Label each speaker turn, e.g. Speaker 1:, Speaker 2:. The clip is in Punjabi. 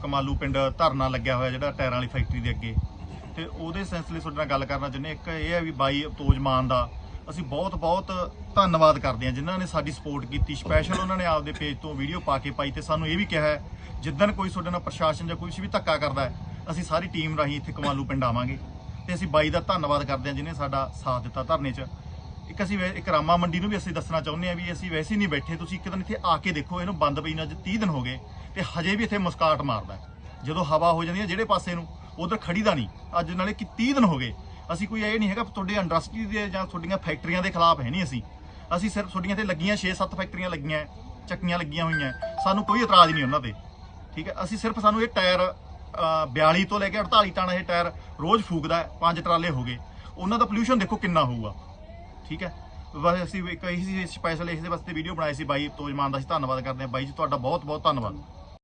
Speaker 1: ਕਮਾਲੂ ਪਿੰਡ ਧਰਨਾ ਲੱਗਿਆ ਹੋਇਆ ਜਿਹੜਾ ਟਾਇਰਾਂ ਵਾਲੀ ਫੈਕਟਰੀ ਦੇ ਅੱਗੇ। ਤੇ ਉਹਦੇ ਸਿਲਸਿਲੇ ਤੁਹਾਡੇ ਨਾਲ ਗੱਲ ਕਰਨਾ ਚਾਹੁੰਦੇ ਇੱਕ ਇਹ ਹੈ ਵੀ ਬਾਈ ਅਵਤੋਜ ਮਾਨ ਦਾ ਅਸੀਂ ਬਹੁਤ ਬਹੁਤ ਧੰਨਵਾਦ ਕਰਦੇ ਹਾਂ ਜਿਨ੍ਹਾਂ ਨੇ ਸਾਡੀ ਸਪੋਰਟ ਕੀਤੀ। ਸਪੈਸ਼ਲ ਉਹਨਾਂ ਨੇ ਆਪਦੇ ਪੇਜ ਤੋਂ ਵੀਡੀਓ ਪਾ ਕੇ ਪਾਈ ਤੇ ਸਾਨੂੰ ਇਹ ਵੀ ਕਿਹਾ ਹੈ, ਜਿੱਦਣ ਕੋਈ ਤੁਹਾਡੇ ਨਾਲ ਪ੍ਰਸ਼ਾਸਨ ਜਾਂ ਕੋਈ ਵੀ ਧੱਕਾ ਕਰਦਾ ਹੈ, ਅਸੀਂ ਸਾਰੀ ਟੀਮ ਰਾਹੀਂ ਇੱਥੇ ਕਮਾਲੂ ਪਿੰਡ ਆਵਾਂਗੇ। ਤੇ ਅਸੀਂ ਬਾਈ ਦਾ ਧੰਨਵਾਦ ਕਰਦੇ ਹਾਂ ਜਿਨੇ ਸਾਡਾ ਸਾਥ ਦਿੱਤਾ ਧਰਨੇ 'ਚ। ਇੱਕ ਅਸੀਂ ਇੱਕ ਰਾਮਾ ਮੰਡੀ ਨੂੰ ਵੀ ਅਸੀਂ ਦੱਸਣਾ ਚਾਹੁੰਦੇ ਹਾਂ ਵੀ ਅਸੀਂ ਵੈਸੇ ਹੀ ਨਹੀਂ ਬੈਠੇ, ਤੁਸੀਂ ਇੱਕ ਦਿਨ ਇੱਥੇ ਆ ਕੇ ਦੇਖੋ, ਇਹਨੂੰ ਬੰਦ ਪਈ ਨੂੰ ਅੱਜ 30 ਦਿਨ ਹੋ ਗਏ। ਤੇ ਹਜੇ ਵੀ ਇੱਥੇ ਮੁਸਕਾਟ ਮਾਰਦਾ ਜਦੋਂ ਹਵਾ ਹੋ ਜਾਂਦੀ ਹੈ ਜਿਹੜੇ ਪਾਸੇ ਨੂੰ ਉਧਰ ਖੜੀਦਾ ਨਹੀਂ। ਅੱਜ ਨਾਲੇ ਕਿ 30 ਦਿਨ ਹੋ ਗਏ। ਅਸੀਂ ਕੋਈ ਇਹ ਨਹੀਂ ਹੈਗਾ ਤੁਹਾਡੇ ਇੰਡਸਟਰੀ ਦੇ ਜਾਂ ਤੁਹਾਡੀਆਂ ਫੈਕਟਰੀਆਂ ਦੇ ਖਿਲਾਫ ਹੈ ਨਹੀਂ ਅਸੀਂ। ਅਸੀਂ ਸਿਰਫ ਤੁਹਾਡੀਆਂ ਤੇ ਲੱਗੀਆਂ 6-7 ਫੈਕਟਰੀਆਂ ਲੱਗੀਆਂ ਚੱਕੀਆਂ ਲੱਗੀਆਂ ਹੋਈਆਂ ਸਾਨੂੰ ਕੋਈ ਇਤਰਾਜ਼ ਨਹੀਂ ਉਹਨਾਂ ਤੇ। ਠੀਕ ਹੈ? ਅਸੀਂ ਸਿਰਫ ਸਾਨੂੰ ਇਹ ਟਾਇਰ ਅ, 42 ਤੋਂ ਲੈ ਕੇ 48 ਟਨ ਇਹ ਟਾਇਰ ਰੋਜ਼ ਫੂਕਦਾ ਪੰਜ ਟਰਾਲੇ ਹੋ ਗਏ। ਉਹਨਾਂ ਦਾ ਪੋਲੂਸ਼ਨ ਦੇਖੋ ਕਿੰਨਾ ਹੋਊਗਾ। ਠੀਕ ਹੈ? ਬਸ ਅਸੀਂ ਇੱਕ ਇਹੀ ਸਪੈਸ਼ਲ ਇਸ ਦੇ ਵਾਸਤੇ ਵੀਡੀਓ ਬਣਾਈ ਸੀ ਬਾਈ ਤੋਜਮਾਨ ਦਾ ਅਸੀਂ ਧੰਨਵਾਦ ਕਰਦੇ ਹਾਂ। ਬਾਈ ਜੀ ਤੁਹਾਡਾ ਬਹੁਤ ਬਹੁਤ ਧੰਨਵਾਦ।